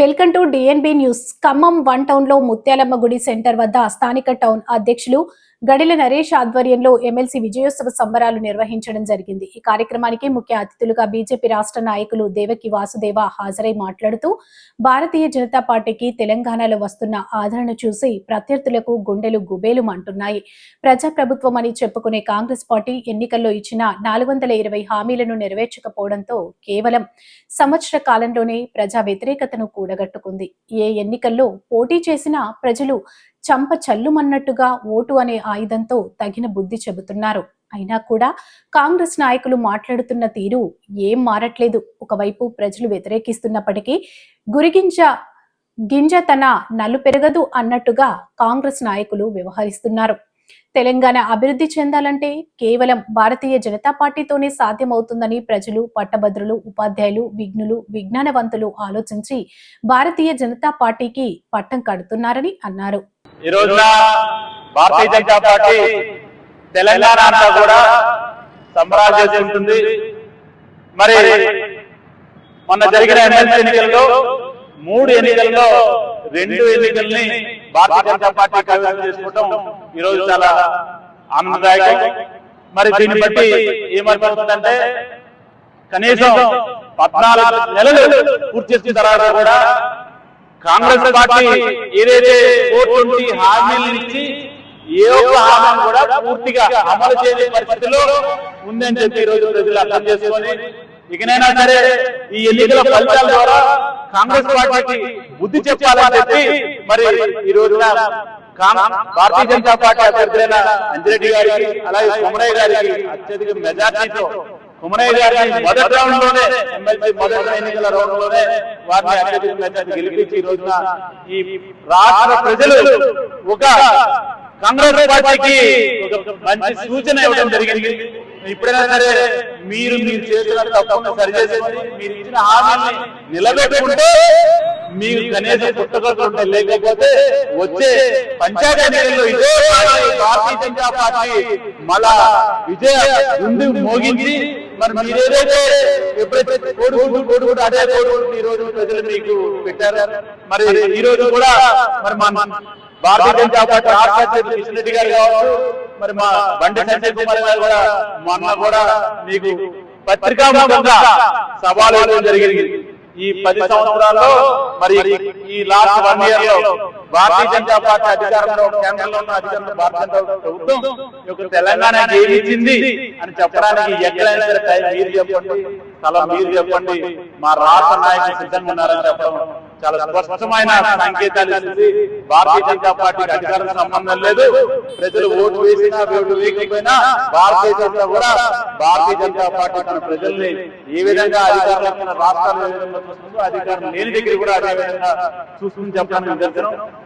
Welcome to DNB news Khammam one టౌన్లో ముత్యాలమ్మ గుడి centre వద్ద స్థానిక టౌన్ అధ్యక్షులు గడిల నరేష్ ఆధ్వర్యంలో ఎమ్మెల్సీ విజయోత్సవ సంబరాలు నిర్వహించడం జరిగింది. ఈ కార్యక్రమానికి ముఖ్య అతిథులుగా బీజేపీ రాష్ట్ర నాయకులు దేవకి వాసుదేవ హాజరై మాట్లాడుతూ భారతీయ జనతా పార్టీకి తెలంగాణలో వస్తున్న ఆదరణ చూసి ప్రత్యర్థులకు గుండెలు గుబేలు అంటున్నాయి ప్రజాప్రభుత్వం అని చెప్పుకునే కాంగ్రెస్ పార్టీ ఎన్నికల్లో ఇచ్చిన నాలుగు వందల ఇరవై హామీలను నెరవేర్చకపోవడంతో కేవలం సంవత్సర కాలంలోనే ప్రజా వ్యతిరేకతను కూడగట్టుకుంది. ఏ ఎన్నికల్లో పోటీ చేసినా ప్రజలు చంప చల్లుమన్నట్టుగా ఓటు అనే ఆయుధంతో తగిన బుద్ధి చెబుతున్నారు. అయినా కూడా కాంగ్రెస్ నాయకులు మాట్లాడుతున్న తీరు ఏం మారట్లేదు. ఒకవైపు ప్రజలు వ్యతిరేకిస్తున్నప్పటికీ గురిగింజ గింజ తన నల్లు పెరగదు అన్నట్టుగా కాంగ్రెస్ నాయకులు వ్యవహరిస్తున్నారు. తెలంగాణ అభివృద్ధి చెందాలంటే కేవలం భారతీయ జనతా పార్టీతోనే సాధ్యమవుతుందని ప్రజలు పట్టభద్రులు ఉపాధ్యాయులు విఘ్నులు విజ్ఞానవంతులు ఆలోచించి భారతీయ జనతా పార్టీకి పట్టం కడుతున్నారని అన్నారు. ఈ రోజున భారతీయ జనతా పార్టీ తెలంగాణ అంతా కూడా సంబరాలు చేసుకుంటుంది మరి మొన్న జరిగిన ఎమ్మెల్సీ ఎన్నికల్లో మూడు ఎన్నికల్లో రెండు ఎన్నికల్ని భారతీయ జనతా పార్టీ కైవసం చేసుకోవడం ఈ రోజు చాలా ఆనందదాయకం. మరి దీన్ని బట్టి ఏమర్థమవుతుందంటే కనీసం పద్నాలుగు నెలలు పూర్తి చేసిన తర్వాత కూడా కాంగ్రెస్ పార్టీ ఏదైతే కోటి హామీలు ఇచ్చి ఏ ఒక్క హామీని కూడా పూర్తిగా అమలు చేయని పరిస్థితిలో ఉందని చెప్పి ఈ రోజు ప్రజలు అర్థం చేసుకొని ఇకనైనా సరే ఈ ఎన్నికల ఫలితాల ద్వారా కాంగ్రెస్ పార్టీకి బుద్ధి చెప్పాలని చెప్పి మరి ఈ రోజున భారతీయ జనతా పార్టీ అభ్యర్థులైన అంజిరెడ్డి గారికి అలాగే కుమరయ్య గారికి అత్యధిక మెజార్టీతో కుమరయ్య గారిని మొదటి రౌండ్లోనే ఎమ్మెల్సీ మొదటి ఎన్నికల రౌండ్లోనే వారిని అత్యధిక గెలిపించి ఈ రోజున ఈ రాష్ట్ర ప్రజలు ఒక కాంగ్రెస్ పార్టీకి ఒక మంచి సూచన ఇవ్వడం జరిగింది. ఇప్పుడైనా సరే మీరు మీరు చేసిన తప్పకుండా సరిచేసుకొని మీరు ఇచ్చిన హామీని నిలబెట్టుకుంటే మీకు కనీసం పుస్తకాలు ఉంటాయి లేకపోతే వచ్చే పంచాయతీ ఎన్నికల్లో ఇదే పార్టీ, భారతీయ జనతా పార్టీ మళ్ళా విజయ ముందు మోగించి మరి మీరేదైతే ఎప్పుడైతే కోడుకుంటూ కోడుకుంటూ అదే కోడుకుంటూ ఈ రోజు ప్రజలు మీకు పెట్టారు. మరి ఈ రోజు కూడా మరి మా భారతీయ జనతా పార్టీ రాష్ట్ర అధ్యక్షులు కిషన్ రెడ్డి గారు కావచ్చు మరి మా బండి సంజయ్ కుమార్ గారు కూడా మొన్న కూడా మీకు పత్రికాముఖంగా సవాలు జరిగింది. ఈ పది సంవత్సరాల్లో మరి ఈ లాస్ట్ వన్ ఇయర్లో భారతీయ జనతా పార్టీ అధికారంలో కేంద్రంలో ఉన్న అధికారంలో భారతీయ జనతా ప్రభుత్వం యొక్క తెలంగాణ ఏమి ఇచ్చింది అని చెప్పడానికి ఎక్కడైనా సరే టైం మీరు చెప్పండి స్థలం మీరు చెప్పండి. మా రాష్ట్ర నాయకులు సిద్ధంగా ఉన్నారని చెప్పడం చాలా స్పష్టమైన సంకేతాలు ఇస్తుంది. భారతీయ జనతా పార్టీకి అధికారం సంబంధం లేదు. ప్రజలు ఓటు వేసినా ఓటు వేయకపోయినా భారతీయ జనతా కూడా భారతీయ జనతా పార్టీ తన ప్రజల్ని ఏ విధంగా అధికారంలో ఉన్న రాష్ట్రాలు ఏ విధంగా చూస్తుందో అధికారం లేని దగ్గర కూడా అదే విధంగా చూసుకుని చెప్పడానికి నిదర్శనం